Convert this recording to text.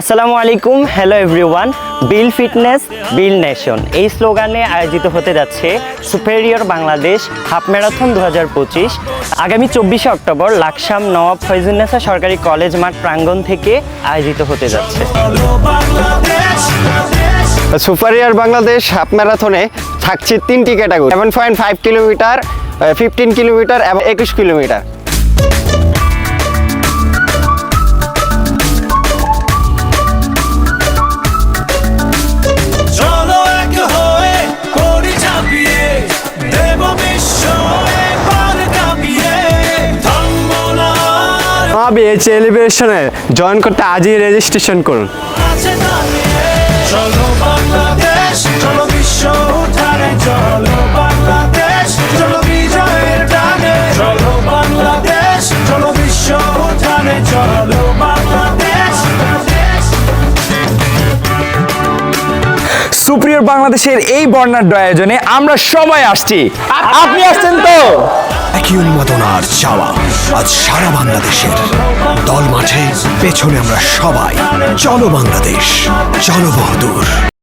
আসসালামু আলাইকুম hello everyone build fitness build nation এই স্লোগানে আয়োজিত হতে যাচ্ছে সুপেরিয়র বাংলাদেশ হাফ ম্যারাথন দু হাজার পঁচিশ। আগামী চব্বিশে অক্টোবর লাকসাম নওয়াব ফয়জুন্নেসা সরকারি কলেজ মাঠ প্রাঙ্গণ থেকে আয়োজিত হতে যাচ্ছে। সুপারিয়ার বাংলাদেশ হাফ ম্যারাথনে থাকছে তিনটি category seven point five kilometre fifteen kilometre এবং একুশ কিলোমিটার আমি এই সেলিব্রেশনে জয়েন করতে আজই রেজিস্ট্রেশন করুন। চলো বাংলাদেশ চলো বিশ্ব উঠানে চলো বাংলাদেশ চলো বিজয়ের টানে। চলো বাংলাদেশ চলো বিশ্ব উঠানে চলো বাংলাদেশ সুপ্রিয় বাংলাদেশের এই বর্ণাঢ্য আয়োজনে আমরা সবাই আসছি। আপনি আসছেন তো? একই উন্মাদনার চাওয়া আজ সারা বাংলাদেশের। দল মাঠে পেছনে আমরা সবাই। চলো বাংলাদেশ, চলো বহুদূর।